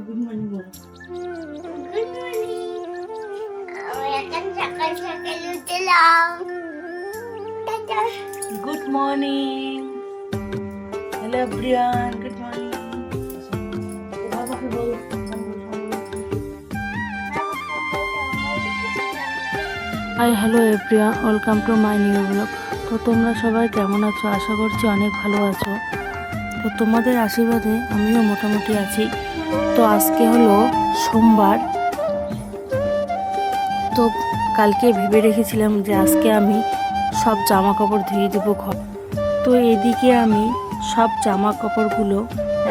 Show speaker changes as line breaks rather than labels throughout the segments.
Good morning বলো
Good morning. আমি এখন সকাল সকাল উঠলাম tata
good morning hello everyone good morning বাবাকে বল hi hello everyone welcome to my new blog তো তোমরা সবাই কেমন আছো? আশা করছি অনেক ভালো আছো। তো তোমাদের আশীর্বাদে আমিও মোটামুটি আছি। তো আজকে হলো সোমবার। তো কালকে ভেবে রেখেছিলাম যে আজকে আমি সব জামা কাপড় ধুয়ে দেবো ঘর। তো এদিকে আমি সব জামা কাপড়গুলো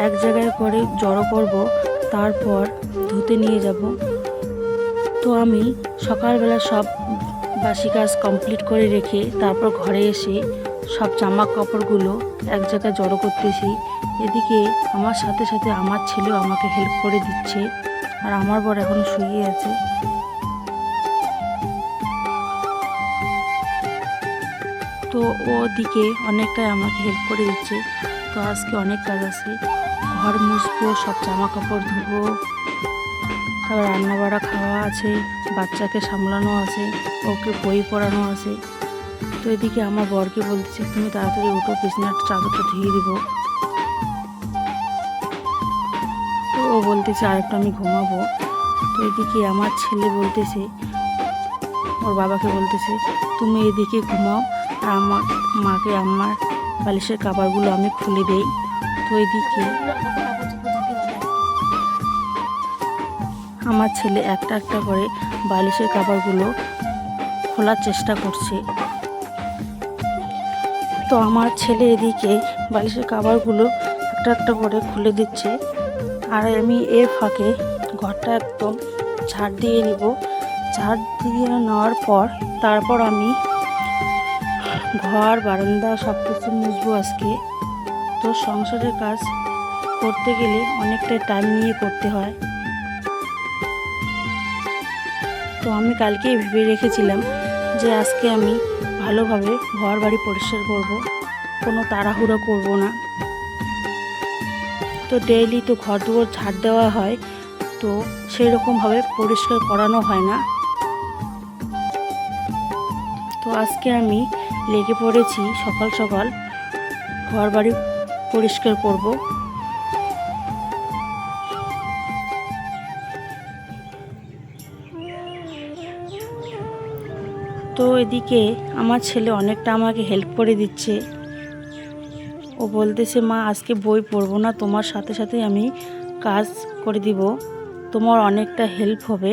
এক জায়গায় করে জড়ো করব, তারপর ধুতে নিয়ে যাব। তো আমি সকালবেলা সব বাসি কাজ কমপ্লিট করে রেখে তারপর ঘরে এসে সব জামা কাপড়গুলো এক জায়গায় জড়ো করতেছি। এদিকে আমার সাথে সাথে আমার ছেলেও আমাকে হেল্প করে দিচ্ছে আর আমার বর এখন শুয়ে আছে। তো ও দিকে অনেকটাই আমাকে হেল্প করে দিচ্ছে। তো আজকে অনেক কাজ আছে। ঘর মুছবো, সব জামা কাপড় ধুবো তারপর রান্না বাড়া খাওয়া আছে, বাচ্চাকে সামলানো আছে, ওকে বই পড়ানো আছে। তো এদিকে আমার বরকে বলতেছে তুমি তাড়াতাড়ি উঠো বিছনার চাদরটা ধুয়ে দিব। তো ও বলতেছে, আরেকটা আমি ঘুমাবো। তো এদিকে আমার ছেলে বলতেছে, ওর বাবাকে বলতেছে, তুমি এদিকে ঘুমাও, আর আমার মাকে আমার বালিশের কাপড়গুলো আমি খুলে দেই। তো এদিকে আমার ছেলে একটা একটা করে বালিশের কাপড়গুলো খোলার চেষ্টা করছে। তো আমার ছেলে এদিকে বালিশের কাপড়গুলো একটা একটা করে খুলে দিচ্ছে। আর আমি এর ফাঁকে ঘরটা একদম ঝাড় দিয়ে নিব। ঝাড় দিয়ে নেওয়ার পর তারপর আমি ঘর, বারান্দা সব কিছু মুছবো আজকে। তো সংসারের কাজ করতে গেলে অনেকটা টাইম নিয়ে করতে হয়। তো আমি কালকেই ভেবে রেখেছিলাম যে আজকে আমি ভালোভাবে ঘর বাড়ি পরিষ্কার করব, কোনো তাড়াহুড়ো করব না। তো ডেইলি তো ঘর দুয়ার ঝাড় দেওয়া হয়, তো সেই রকমভাবে পরিষ্কার করানো হয় না। তো আজকে আমি লেগে পড়েছি সকাল সকাল ঘর বাড়ি পরিষ্কার করব। তো এদিকে আমার ছেলে অনেকটা আমাকে হেল্প করে দিচ্ছে। ও বলতেছে, মা, আজকে বই পড়ব না, তোমার সাথে সাথে আমি কাজ করে দিব। তোমার অনেকটা হেল্প হবে।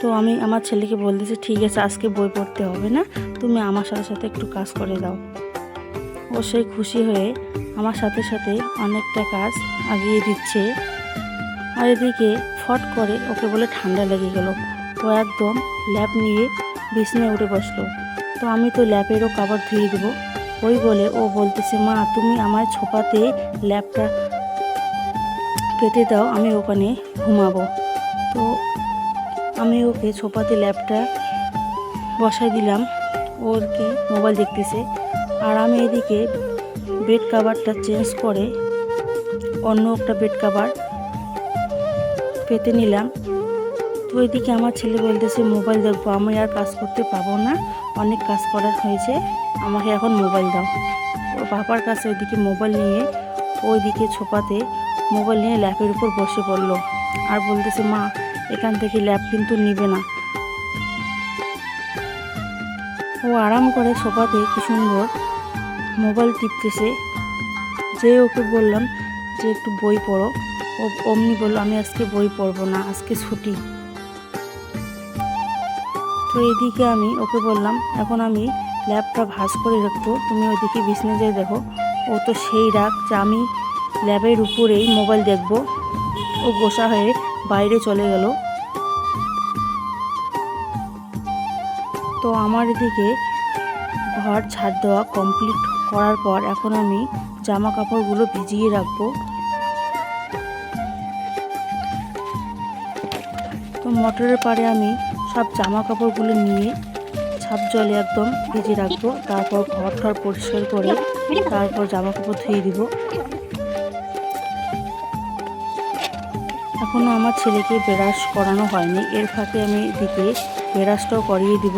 তো আমি আমার ছেলেকে বলতেছি, ঠিক আছে, আজকে বই পড়তে হবে না, তুমি আমার সাথে সাথে একটু কাজ করে দাও। ও সেই খুশি হয়ে আমার সাথে সাথে অনেকটা কাজ আগিয়ে দিচ্ছে। আর এদিকে ফট করে ওকে বলে ঠান্ডা লেগে গেল। ও একদম ল্যাপ নিয়ে বিছনায় উঠে বসল। তো আমি তো ল্যাপেরও কাবার ধুয়ে দেবো। ওই বলে ও বলতেছে, মা, তুমি আমার ছোপাতে ল্যাপটা পেতে দাও, আমি ওখানে ঘুমাবো। তো আমি ওকে ছোপাতে ল্যাপটা বসাই দিলাম। ওর কি মোবাইল দেখতেছে। আর আমি এদিকে বেড কাভারটা চেঞ্জ করে অন্য একটা বেড কাভার পেতে নিলাম। তো এদিকে আমার ছেলে বলতেছে, মোবাইল দেখব আমি আর কাজ করতে পাবো না। অনেক কাজ করার হয়েছে, আমাকে এখন মোবাইল দাও। ওর বাবার কাছে ওইদিকে মোবাইল নিয়ে, ওইদিকে ছোপাতে মোবাইল নিয়ে ল্যাপের উপর বসে পড়ল। আর বলতেছে, মা, এখান থেকে ল্যাপ কিন্তু নিবে না। ও আরাম করে সোফাতে কি সুন্দর মোবাইল টিপতেছে। যে ওকে বললাম যে, একটু বই পড়ো। ও অমনি বলল, আমি আজকে বই পড়ব না, আজকে ছুটি। তো এদিকে আমি ওকে বললাম, এখন আমি ল্যাবটা ভাঁজ করে রাখব। তুমি ওইদিকে বিছনে যেয়ে দেখো। ও তো সেই রাগ যে আমি ল্যাবের উপরেই মোবাইল দেখব। ও গোসা হয়ে বাইরে চলে গেল। তো আমার এদিকে ঘর ছাড় দেওয়া কমপ্লিট করার পর এখন আমি জামা কাপড়গুলো ভিজিয়ে রাখব। তো মোটরের পাড়ে আমি সব জামা কাপড়গুলো নিয়ে ছাপ জলে একদম ভিজে রাখব। তারপর ঘর ঠর পরিষ্কার করে তারপর জামা কাপড় ধুয়ে দিব। এখনও আমার ছেলেকে বেরাস করানো হয়নি। এর ফাঁকে আমি এদিকে বেরাসটাও করিয়ে দিব।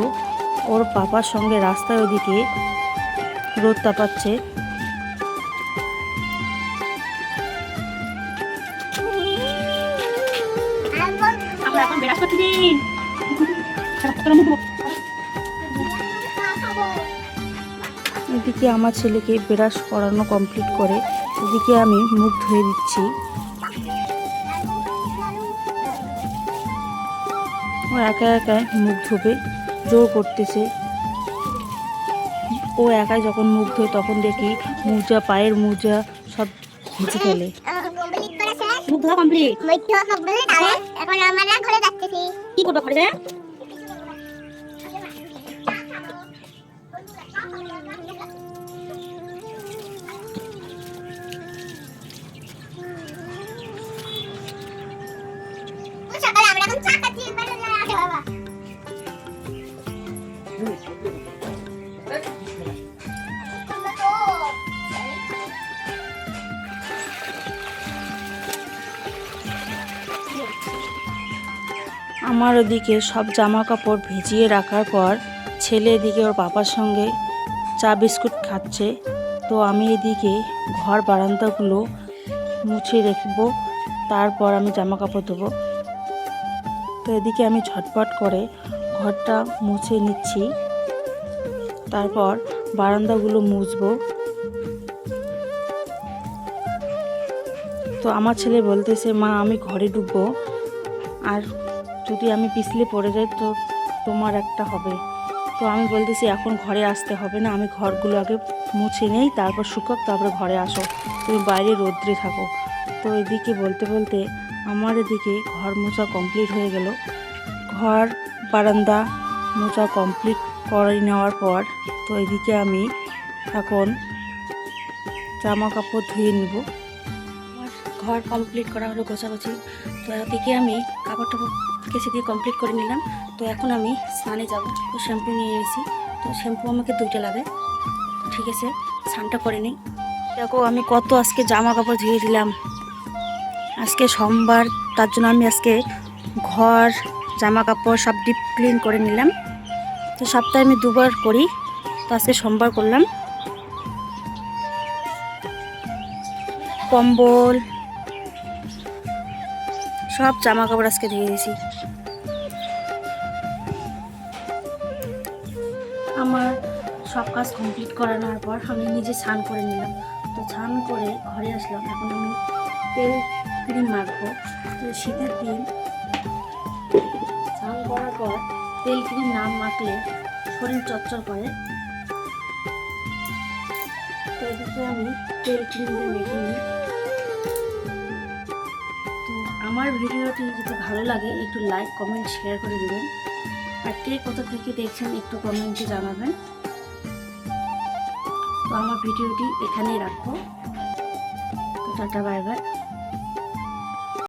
ওর পাপার সঙ্গে রাস্তায় ওদিকে রোদ তাপাচ্ছে।
এখন বেরাস করতে
এদিকে আমার ছেলেকে ব্রাশ করানো কমপ্লিট করে এদিকে আমি মুখ ধুয়ে দিচ্ছি। ও একা একা মুখ ধোবে জোর করতেছে। ও একাই যখন মুখ ধোয় তখন দেখি মোজা পায়ের মোজা সব ভিজে ফেলে।
কমপ্লিট
মুখ ধোয়া কমপ্লিট?
মৈত্র কমপ্লিট আর এখন আমরা ঘরে যাচ্ছি।
কি করব ঘরে
আমার
ওদিকে সব জামা কাপড় ভিজিয়ে রাখার পর ছেলে এদিকে ওর বাবার সঙ্গে চা বিস্কুট খাচ্ছে। তো আমি এদিকে ঘর বারান্দাগুলো মুছে রাখব, তারপর আমি জামা কাপড় দেবো তো এদিকে আমি ঝটপট করে ঘরটা মুছে নিচ্ছি। তারপর বারান্দাগুলো মুছবো। তো আমার ছেলে বলতেছে, মা, আমি ঘরে ঢুকবো। আর যদি আমি পিছলে পড়ে যাই তো তোমার একটা হবে। তো আমি বলতেছি, এখন ঘরে আসতে হবে না। আমি ঘরগুলো আগে মুছে নেই, তারপর শুকাক, তারপরে ঘরে আসো। তুমি বাইরে রোদ্রে থাকো। তো এদিকে বলতে বলতে আমার এদিকে ঘর মোছা কমপ্লিট হয়ে গেল। ঘর বারান্দা মোছা কমপ্লিট করে নেওয়ার পর, তো এদিকে আমি এখন জামা কাপড় ধুয়ে নিব। আমার ঘর কমপ্লিট করা হলো গোছাগুছি। তো এদিকে আমি কাপড় টাপড় কেসে দিয়ে কমপ্লিট করে নিলাম। তো এখন আমি স্নানে যাব। তো শ্যাম্পু নিয়ে এসেছি তো শ্যাম্পু আমাকে দুইটা লাগে। ঠিক আছে, স্নানটা করে নিই। দেখো, আমি কত আজকে জামা কাপড় ধুয়ে দিলাম। আজকে সোমবার, তার জন্য আমি আজকে ঘর জামা কাপড় সব ডিপ ক্লিন করে নিলাম। তো সপ্তাহে আমি দুবার করি। তো আজকে সোমবার করলাম। কম্বল, সব জামা কাপড় আজকে ধুয়ে দিয়েছি। সব কাজ কমপ্লিট করানোর পর আমি নিজে স্নান করে নিলাম। তো স্নান করে ঘরে আসলাম। এখন আমি তেল ক্রিম মাখবো। তো শীতের দিন স্নান করার পর তেল ক্রিম না মাখলে শরীর চচ্চর করে। তো এদিকে আমি তেল ক্রিম দিয়ে মেখে নিই। তো আমার ভিডিওটি যদি ভালো লাগে, একটু লাইক কমেন্ট শেয়ার করে দেবেন। আর কে কোথা থেকে দেখছেন, একটু কমেন্টে জানাবেন। তো আমার ভিডিওটি এখানেই রাখব। Tata bye bye.